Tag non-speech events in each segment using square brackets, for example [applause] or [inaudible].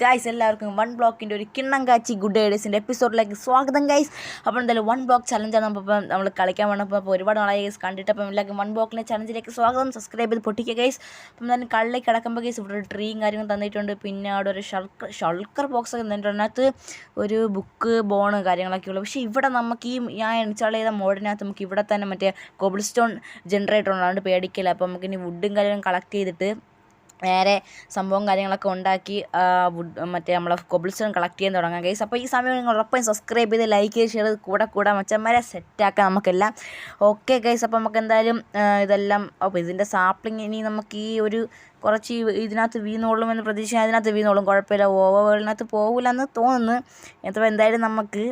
Guys എല്ലാവർക്കും one ബ്ലോക്കിന്റെ ഒരു കിണ്ണം കാച്ചി ഗുഡ് ഐഡേഴ്സിന്റെ എപ്പിസോഡിലേക്ക് സ്വാഗതം ഗൈസ് അപ്പോൾ എന്തായാലും വൺ ബ്ലോക്ക് ചലഞ്ചാണ് നമ്മളിപ്പം നമ്മൾ കളിക്കാൻ വേണ്ടപ്പോൾ അപ്പോൾ ഒരുപാട് നാളായി ഗൈസ് കണ്ടിട്ട്. അപ്പം എല്ലാവർക്കും വൺ ബ്ലോക്കിന്റെ ചലഞ്ചിലേക്ക് സ്വാഗതം. സബ്സ്ക്രൈബ് ചെയ്ത് പൊട്ടിക്കുക ഗൈസ് അപ്പം തന്നെ കള്ളിലേക്ക് കിടക്കുമ്പോൾ ഗൈസ് ഇവിടെ ഒരു ട്രീയും കാര്യങ്ങളും തന്നിട്ടുണ്ട്. പിന്നെ അവിടെ ഒരു ഷൾക്കർ ഷൾക്കർ ബോക്സ് ഒക്കെ തന്നിട്ടുണ്ട്. ഒരു ബുക്ക് ബോണ് കാര്യങ്ങളൊക്കെ ഉള്ളു. പക്ഷേ ഇവിടെ നമുക്ക് ഈ ഞാൻ ഇൻസ്റ്റാൾ ചെയ്ത മോഡിനകത്ത് നമുക്ക് ഇവിടെ തന്നെ മറ്റേ കോബിൾ സ്റ്റോൺ ജനറേറ്റർ ഉണ്ട് അതുകൊണ്ട് പേടിക്കില്ല. അപ്പോൾ നമുക്ക് ഇനി വുഡും കാര്യങ്ങളും കളക്ട് ചെയ്തിട്ട് നേരെ സംഭവം കാര്യങ്ങളൊക്കെ ഉണ്ടാക്കി വുഡ് മറ്റേ നമ്മളെ കൊബിൾ സ്റ്റോൺ കളക്ട് ചെയ്യാൻ തുടങ്ങാം ഗൈസ് അപ്പോൾ ഈ സമയം നിങ്ങൾ ഉറപ്പായും സബ്സ്ക്രൈബ് ചെയ്ത് ലൈക്ക് ചെയ്ത് ഷെയർ ചെയ്ത് കൂടെ കൂടെ മച്ചന്മാരെ സെറ്റാക്കാം നമുക്കെല്ലാം. ഓക്കെ ഗൈസ് അപ്പോൾ നമുക്ക് എന്തായാലും ഇതെല്ലാം അപ്പോൾ ഇതിന്റെ സാപ്ലിങ് ഇനി നമുക്ക് ഈ ഒരു കുറച്ച് ഇതിനകത്ത് വീണോളും എന്ന് പ്രതീക്ഷ അതിനകത്ത് വീണോളും. കുഴപ്പമില്ല. ഓവറിനകത്ത് പോകില്ല എന്ന് തോന്നുന്നു. അപ്പോൾ എന്തായാലും നമുക്ക്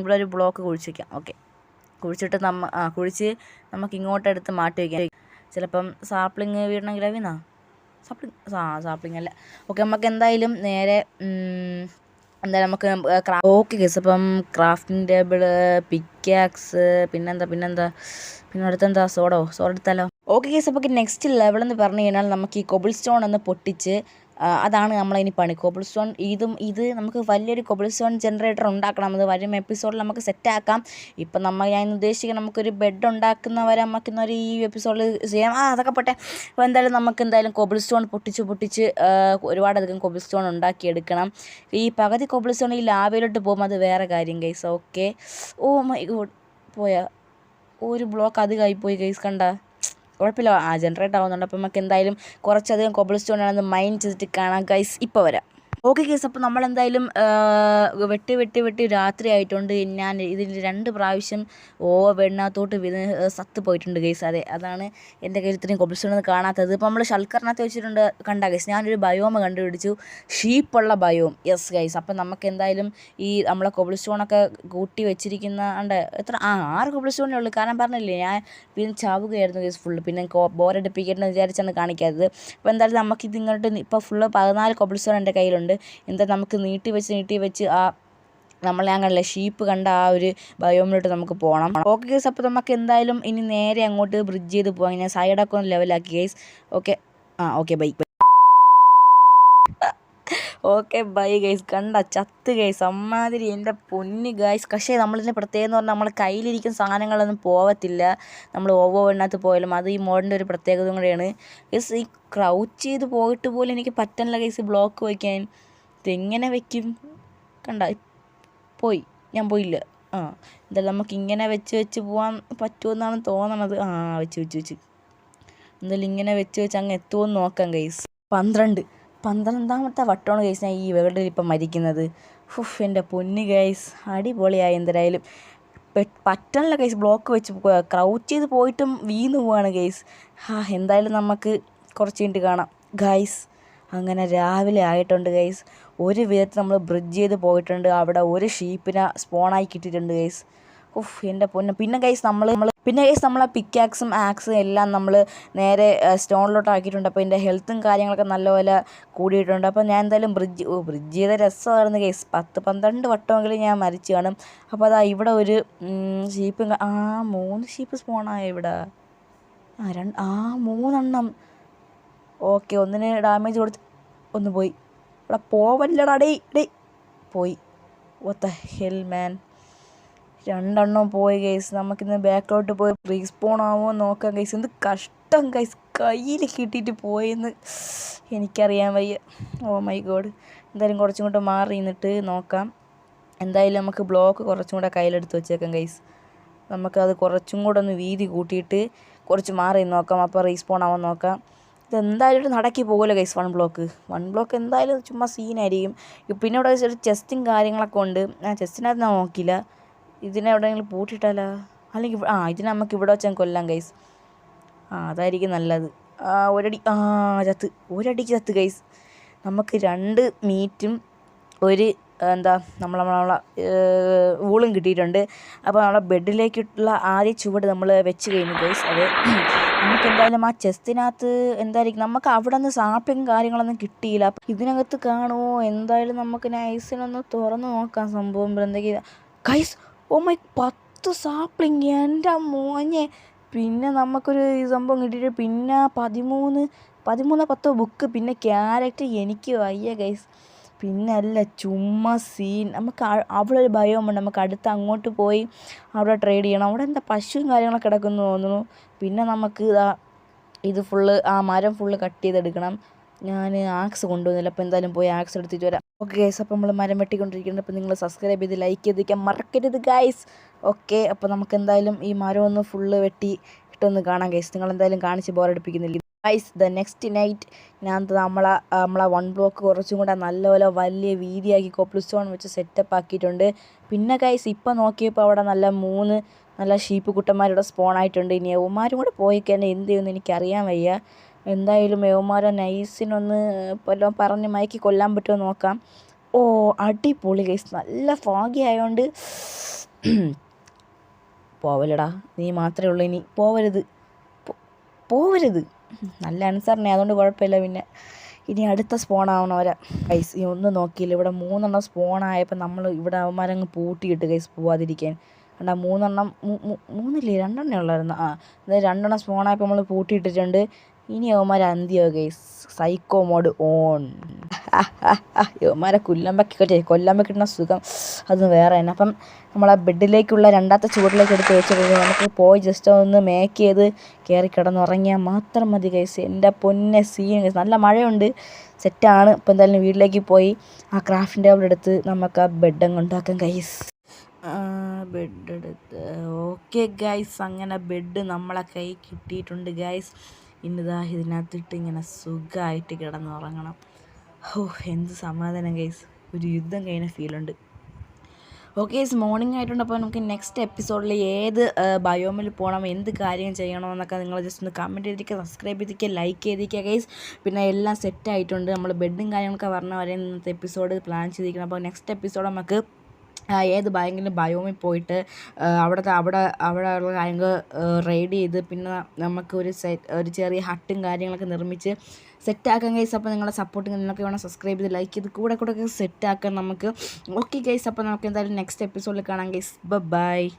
ഇവിടെ ഒരു ബ്ലോക്ക് കുഴിച്ച് വയ്ക്കാം ഓക്കെ കുഴിച്ചിട്ട് നമ്മ കുഴിച്ച് നമുക്ക് ഇങ്ങോട്ടെടുത്ത് മാറ്റി വയ്ക്കാം ചിലപ്പം സാപ്ലിങ് വീഴണമെങ്കിൽ വീണാ? സാപ്ലിങ് ആ സാപ്ലിങ് അല്ല. ഓക്കെ നമുക്ക് എന്തായാലും നേരെ എന്താ നമുക്ക് ഓക്കെ കേസ് അപ്പം ക്രാഫ്റ്റിംഗ് ടേബിൾ പിക്കാക്സ് പിന്നെന്താ പിന്നെന്താ പിന്നെ അടുത്തെന്താ? സോഡോ സോഡ എടുത്താലോ? ഓക്കെ കേസ് അപ്പോൾ നെക്സ്റ്റ് ലെവൽ എന്ന് പറഞ്ഞു കഴിഞ്ഞാൽ നമുക്ക് ഈ കൊബിൾ സ്റ്റോൺ ഒന്ന് പൊട്ടിച്ച് അതാണ് നമ്മളതിന് പണി. കോബിൾ സ്റ്റോൺ ഇതും ഇത് നമുക്ക് വലിയൊരു കോബിൾ സ്റ്റോൺ ജനറേറ്റർ ഉണ്ടാക്കണം. അത് വരും എപ്പിസോഡിൽ നമുക്ക് സെറ്റാക്കാം ഇപ്പം നമ്മൾ ഞാൻ ഉദ്ദേശിക്കുന്നത് നമുക്കൊരു ബെഡ് ഉണ്ടാക്കുന്നവരെ നമുക്കിന്നൊരു ഈ എപ്പിസോഡിൽ ചെയ്യാം. ആ അതൊക്കെ പോട്ടെ. അപ്പോൾ എന്തായാലും നമുക്ക് എന്തായാലും കോബിൾ സ്റ്റോൺ പൊട്ടിച്ച് പൊട്ടിച്ച് ഒരുപാടധികം കോബിൾ സ്റ്റോൺ ഉണ്ടാക്കിയെടുക്കണം. ഈ പകുതി കോബിൾ സ്റ്റോൺ ഈ ലാവയിലോട്ട് പോകുമ്പോൾ അത് വേറെ കാര്യം guys okay oh my god പോയാ? ഒരു ബ്ലോക്ക് അധികമായി പോയി ഗൈസ് കണ്ട? കുഴപ്പമില്ല. ആ ജനറേറ്റ് ആവുന്നുണ്ട്. അപ്പം നമുക്ക് എന്തായാലും കുറച്ചധികം കോബിൾ സ്റ്റോൺ ആണെന്ന് മൈൻഡ് ചെയ്തിട്ട് കാണാം. ഗൈസ് ഇപ്പോൾ വരാം. ഓക്കെ കേസ് അപ്പോൾ നമ്മളെന്തായാലും വെട്ടി വെട്ടി വെട്ടി രാത്രി ആയിട്ടുണ്ട്. ഞാൻ ഇതിൽ രണ്ട് പ്രാവശ്യം ഓ വെണ്ണാത്തോട്ട് വിന് സത്ത് പോയിട്ടുണ്ട് ഗൈസ് അതെ അതാണ് എന്റെ കയ്യിൽ ഇത്രയും കൊബിൾസ്റ്റോൺ കാണാത്തത്. ഇപ്പോൾ നമ്മൾ ഷൽക്കറിനകത്ത് വെച്ചിട്ടുണ്ട്. കണ്ട ഗൈസ് ഞാനൊരു ബയോമ കണ്ടുപിടിച്ചു. ഷീപ്പുള്ള ബയോം യെസ് ഗൈസ് അപ്പം നമുക്ക് എന്തായാലും ഈ നമ്മളെ കൊബിൾസ്റ്റോണൊക്കെ കൂട്ടി വെച്ചിരിക്കുന്ന ഉണ്ട് എത്ര ആ ആറ് കൊബിൾസ്റ്റോണേ ഉള്ളൂ. കാരണം പറഞ്ഞില്ലേ ഞാൻ പിന്നെ ചാവുകയായിരുന്നു ഗൈസ് ഫുള്ള് പിന്നെ ബോറടിപ്പിക്കണമെന്ന് വിചാരിച്ചാണ് കാണിക്കാത്തത്. അപ്പോൾ എന്തായാലും നമുക്കിത് ഇങ്ങോട്ട് ഇപ്പോൾ ഫുള്ള് പതിനാല് കൊബിൾസ്റ്റോൺ എന്റെ കയ്യിലുണ്ട്. എന്താ നമുക്ക് നീട്ടി വെച്ച് നീട്ടി വെച്ച് ആ നമ്മളെ ഞാൻ ഷീപ്പ് കണ്ട ആ ഒരു ബയോമിലോട്ട് നമുക്ക് പോകണം ഓക്കെ ഗേസ് അപ്പോൾ നമുക്ക് എന്തായാലും ഇനി നേരെ അങ്ങോട്ട് ബ്രിഡ്ജ് ചെയ്ത് പോകാം ഞാൻ സൈഡൊക്കെ ഒന്ന് ലെവലാക്കി ഗേസ് ഓക്കെ ആ okay bye okay bye guys കണ്ട ചത്ത് ഗൈസ് അമ്മാതിരി എന്റെ പൊന്ന് ഗൈസ് പക്ഷേ നമ്മളിതിന്റെ പ്രത്യേകത എന്ന് പറഞ്ഞാൽ നമ്മൾ കയ്യിലിരിക്കുന്ന സാധനങ്ങളൊന്നും പോവത്തില്ല. നമ്മൾ ഓവോ എണ്ണത്ത് പോയാലും അത് ഈ മോഡിന്റെ ഒരു പ്രത്യേകത കൂടെയാണ്. ഗൈസ് ഈ ക്രൗച്ച് ചെയ്ത് പോയിട്ട് പോലും എനിക്ക് പറ്റണില്ല ഗൈസ് ബ്ലോക്ക് വയ്ക്കാൻ ഇതെങ്ങനെ വയ്ക്കും കണ്ട പോയി. ഞാൻ പോയില്ല. ആ എന്തായാലും നമുക്ക് ഇങ്ങനെ വെച്ച് വെച്ച് പോകാൻ പറ്റുമെന്നാണ് തോന്നണത്. ആ വെച്ച് വെച്ച് വെച്ച്. എന്തായാലും ഇങ്ങനെ വെച്ച് വെച്ച് അങ്ങ് എത്തുമെന്ന് നോക്കാം ഗൈസ് പന്ത്രണ്ട്. പന്ത്രണ്ടാമത്തെ വട്ടമാണ് ഗൈസ് ഞാൻ ഈ വേൾഡിൽ ഇപ്പം മരിക്കുന്നത്. ഹുഫ് എന്റെ പൊന്ന് ഗൈസ് അടിപൊളിയായി എന്തായാലും. പറ്റണില്ല ഗൈസ് ബ്ലോക്ക് വെച്ച് ക്രൗച്ച് ചെയ്ത് പോയിട്ടും വീണ് പോവാണ് ഗൈസ് ഹാ എന്തായാലും നമുക്ക് കുറച്ച് കഴിഞ്ഞിട്ട് കാണാം. ഗൈസ് അങ്ങനെ രാവിലെ ആയിട്ടുണ്ട് ഗൈസ് ഒരു വിധത്തിൽ നമ്മൾ ബ്രിഡ്ജ് ചെയ്ത് പോയിട്ടുണ്ട്. അവിടെ ഒരു ഷീപ്പിനെ സ്പോണായി കിട്ടിയിട്ടുണ്ട് ഗൈസ് ഉഫ് എന്റെ പൊന്ന്. പിന്നെ ഗൈസ് നമ്മൾ നമ്മൾ പിന്നെ ഗൈസ് നമ്മളെ പിക്കാക്സും ആക്സും എല്ലാം നമ്മൾ നേരെ സ്റ്റോണിലോട്ട് ആക്കിയിട്ടുണ്ട് അപ്പോൾ എന്റെ ഹെൽത്തും കാര്യങ്ങളൊക്കെ നല്ലപോലെ കൂടിയിട്ടുണ്ട്. അപ്പോൾ ഞാൻ എന്തായാലും ബ്രിഡ്ജ് ഓ ബ്രിഡ്ജ് ചെയ്ത രസമായിരുന്നു ഗൈസ് പത്ത് പന്ത്രണ്ട് വട്ടമെങ്കിലും ഞാൻ മരിച്ചു കാണും. അപ്പോൾ അതാ ഇവിടെ ഒരു ഷീപ്പും ആ മൂന്ന് ഷീപ്പ് സ്പോണായ ഇവിടെ? ആ രണ്ട് ആ മൂന്നെണ്ണം. ഓക്കെ ഒന്നിന് ഡാമേജ് കൊടുത്ത് ഒന്ന് പോയി. ഇവിടെ പോവല്ലടാ ഡേ ഡേ പോയി. ഓത്ത ഹെൽ മാൻ രണ്ടെണ്ണം പോയി ഗൈസ് നമുക്കിന്ന് ബാക്കിലോട്ട് പോയി റീസ്പോൺ ആവുമോ നോക്കാം ഗൈസ് എന്ത് കഷ്ടം ഗൈസ് കയ്യിൽ കിട്ടിയിട്ട് പോയെന്ന് എനിക്കറിയാൻ വയ്യ. ഓ മൈ ഗോഡ് എന്തായാലും കുറച്ചും കൂടെ മാറി നിന്നിട്ട് നോക്കാം. എന്തായാലും നമുക്ക് ബ്ലോക്ക് കുറച്ചും കൂടെ കയ്യിലെടുത്ത് വെച്ചേക്കാം ഗൈസ് നമുക്കത് കുറച്ചും കൂടെ ഒന്ന് വീതി കൂട്ടിയിട്ട് കുറച്ച് മാറി നോക്കാം. അപ്പോൾ റീസ്പോൺ ആവാൻ നോക്കാം. ഇതെന്തായാലും നടക്കി പോകുമല്ലോ guys one block one block എന്തായാലും ചുമ്മാ സീനായിരിക്കും പിന്നെ ഇവിടെ ചെസ്റ്റും കാര്യങ്ങളൊക്കെ ഉണ്ട്. ആ ചെസ്റ്റിനകത്ത് ഞാൻ നോക്കിയില്ല. ഇതിനെ എവിടെയെങ്കിലും പൂട്ടിയിട്ടാലോ അല്ലെങ്കിൽ ആ ഇതിനെ നമുക്ക് ഇവിടെ വെച്ചാൽ കൊല്ലാം ഗൈസ് ആ അതായിരിക്കും നല്ലത്. ആ ഒരടി ആ ചത്ത്. ഒരടിക്ക് ചത്ത് ഗൈസ് നമുക്ക് രണ്ട് മീറ്റും ഒരു എന്താ നമ്മൾ നമ്മളെ ഊളും കിട്ടിയിട്ടുണ്ട്. അപ്പോൾ നമ്മളെ ബെഡിലേക്കുള്ള ആദ്യ ചുവട് നമ്മൾ വെച്ച് കഴിഞ്ഞു ഗൈസ് അത് [clears throat] നമുക്ക് എന്തായാലും ആ ചെസ്റ്റിനകത്ത് എന്തായിരിക്കും? നമുക്ക് അവിടെ നിന്ന് സാപ്പിങ് കാര്യങ്ങളൊന്നും കിട്ടിയില്ല. അപ്പം ഇതിനകത്ത് കാണുമോ എന്തായാലും നമുക്ക് നൈസിനൊന്ന് തുറന്ന് നോക്കാം. സംഭവം എന്തെങ്കിലും. ഗൈസ് ഓ മൈ പത്ത് സാപ്ലിങ്. എന്റെ മോനെ. പിന്നെ നമുക്കൊരു സംഭവം കിട്ടിയിട്ട് പിന്നെ പതിമൂന്ന് പതിമൂന്ന് പത്തോ ബുക്ക്. പിന്നെ ക്യാരക്ടർ എനിക്ക് വയ്യ ഗൈസ് പിന്നെ അല്ല ചുമ്മാ സീൻ നമുക്ക് അവിടെ ഒരു ഭയമുണ്ട് നമുക്ക് അടുത്ത് അങ്ങോട്ട് പോയി അവിടെ ട്രേഡ് ചെയ്യണം. അവിടെ എന്താ പശുവും കാര്യങ്ങളൊക്കെ കിടക്കുന്നു തോന്നുന്നു. പിന്നെ നമുക്ക് ഇതാ ഇത് ഫുള്ള് ആ മരം ഫുള്ള് കട്ട് ചെയ്തെടുക്കണം. ഞാൻ ആക്സ് കൊണ്ടുവന്നില്ല. അപ്പോൾ എന്തായാലും പോയി ആക്സ് എടുത്തിട്ട് വരാം. ഓക്കെ ഗൈസ് അപ്പോൾ നമ്മൾ മരം വെട്ടിക്കൊണ്ടിരിക്കുന്നുണ്ട്. അപ്പോൾ നിങ്ങൾ സബ്സ്ക്രൈബ് ചെയ്ത് ലൈക്ക് ചെയ്തിരിക്കാൻ മറക്കരുത് ഗൈസ് ഓക്കെ അപ്പോൾ നമുക്ക് എന്തായാലും ഈ മരം ഒന്ന് ഫുള്ള് വെട്ടി ഇട്ടൊന്ന് കാണാം ഗൈസ് നിങ്ങൾ എന്തായാലും കാണിച്ച് ബോറടിപ്പിക്കുന്നില്ല ഗൈസ് ദ നെക്സ്റ്റ് നൈറ്റ് ഞാൻ നമ്മളെ നമ്മളെ വൺ ബ്ലോക്ക് കുറച്ചും കൂടെ നല്ലപോലെ വലിയ വീതിയാക്കി കോപ്പിൾ സ്റ്റോൺ വെച്ച് സെറ്റപ്പ് ആക്കിയിട്ടുണ്ട്. പിന്നെ ഗൈസ് ഇപ്പം നോക്കിയപ്പോൾ അവിടെ നല്ല മൂന്ന് നല്ല ഷീപ്പ് കുട്ടന്മാരുടെ സ്പോൺ ആയിട്ടുണ്ട്. ഇനി അവന്മാരും കൂടെ പോയി കഴിഞ്ഞാൽ എന്ത് ചെയ്യുമെന്ന് എനിക്കറിയാൻ വയ്യ. എന്തായാലും യവന്മാരെ നൈസിനൊന്ന് വല്ലതും പറഞ്ഞ് മയക്കി കൊല്ലാൻ പറ്റുമോ നോക്കാം. ഓ അടിപൊളി ഗൈസ് നല്ല ഫോഗി ആയതുകൊണ്ട് പോവലടാ നീ മാത്രമേ ഉള്ളൂ ഇനി. പോവരുത്. പോവരുത്. നല്ല അനുസരണേ അതുകൊണ്ട് കുഴപ്പമില്ല പിന്നെ. ഇനി അടുത്ത സ്പോൺ ആവണവരെ. ഗൈസ് ഒന്നും നോക്കിയില്ല? ഇവിടെ മൂന്നെണ്ണം സ്പോൺ ആയപ്പോൾ നമ്മൾ ഇവിടെ അവന്മാരങ്ങ് പൂട്ടിയിട്ട് ഗൈസ് പോവാതിരിക്കാൻ. കണ്ട മൂന്നെണ്ണം മൂന്നില്ലേ? രണ്ടെണ്ണേ ഉള്ളായിരുന്നു. ആ അതായത് രണ്ടെണ്ണം സ്പോൺ ആയപ്പോൾ നമ്മൾ പൂട്ടിയിട്ടിട്ടുണ്ട്. ഇനി അവന്മാർ അന്ത്യോ ഗൈസ് സൈക്കോ മോഡ് ഓൺ യവന്മാരെ [laughs] കൊല്ലമ്പൊക്കെ കൊല്ലമ്പ കിട്ടുന്ന സുഖം. അത് വേറെ തന്നെ. അപ്പം നമ്മളെ ബെഡിലേക്കുള്ള രണ്ടാമത്തെ ചൂടിലേക്ക് എടുത്ത് വെച്ച് കഴിഞ്ഞാൽ നമുക്ക് പോയി ജസ്റ്റ് ഒന്ന് മേക്ക് ചെയ്ത് കയറി കിടന്നുറങ്ങിയാൽ മാത്രം മതി കൈസ് എന്റെ പൊന്നെ സീൻ ഗൈസ് നല്ല മഴയുണ്ട്. സെറ്റാണ് ഇപ്പോൾ എന്തായാലും വീട്ടിലേക്ക് പോയി ആ ക്രാഫ്റ്റ് ടേബിൾ എടുത്ത് നമുക്ക് ആ ബെഡ് ഉണ്ടാക്കാം ഗൈസ് ബെഡ് എടുത്ത്. ഓക്കെ ഗൈസ് അങ്ങനെ ബെഡ് നമ്മളെ കൈ കിട്ടിയിട്ടുണ്ട് ഗൈസ് ഇന്നിതാ ഇതിനകത്തിട്ട് ഇങ്ങനെ സുഖമായിട്ട് കിടന്നുറങ്ങണം. ഓ എന്ത് സമാധാനം കേസ് ഒരു യുദ്ധം കഴിഞ്ഞ ഫീലുണ്ട്. ഓക്കെ ഗൈസ് മോർണിംഗ് ആയിട്ടുണ്ട്. അപ്പോൾ നമുക്ക് നെക്സ്റ്റ് എപ്പിസോഡിൽ ഏത് ബയോമിൽ പോകണം എന്ത് കാര്യം ചെയ്യണമെന്നൊക്കെ നിങ്ങൾ ജസ്റ്റ് ഒന്ന് കമന്റ് ചെയ്തിരിക്കുക സബ്സ്ക്രൈബ് ചെയ്തിരിക്കുക ലൈക്ക് ചെയ്തിരിക്കുക ഗൈസ്. പിന്നെ എല്ലാം സെറ്റ് ആയിട്ടുണ്ട്. നമ്മൾ ബെഡും കാര്യങ്ങളൊക്കെ പറഞ്ഞ വരെ ഇന്നത്തെ എപ്പിസോഡ് പ്ലാൻ ചെയ്തിരിക്കണം. അപ്പോൾ നെക്സ്റ്റ് എപ്പിസോഡ് നമുക്ക് ഏത് ബാങ്കിലും ബയോമിൽ പോയിട്ട് അവിടുത്തെ അവിടെ അവിടെ ഉള്ള കാര്യങ്ങൾ റെയ്ഡ് ചെയ്ത് പിന്നെ നമുക്ക് ഒരു സെറ്റ് ഒരു ചെറിയ ഹട്ടും കാര്യങ്ങളൊക്കെ നിർമ്മിച്ച് സെറ്റാക്കാൻ ഗൈസ് അപ്പോൾ നിങ്ങളുടെ സപ്പോർട്ടിങ് നിങ്ങൾക്ക് വേണം സബ്സ്ക്രൈബ് ചെയ്ത് ലൈക്ക് ചെയ്ത് കൂടെ കൂടെ സെറ്റാക്കാൻ നമുക്ക്. ഓക്കെ ഗൈസ് അപ്പോൾ നമുക്ക് എന്തായാലും നെക്സ്റ്റ് എപ്പിസോഡിൽ കാണാം ഗൈസ് ബൈ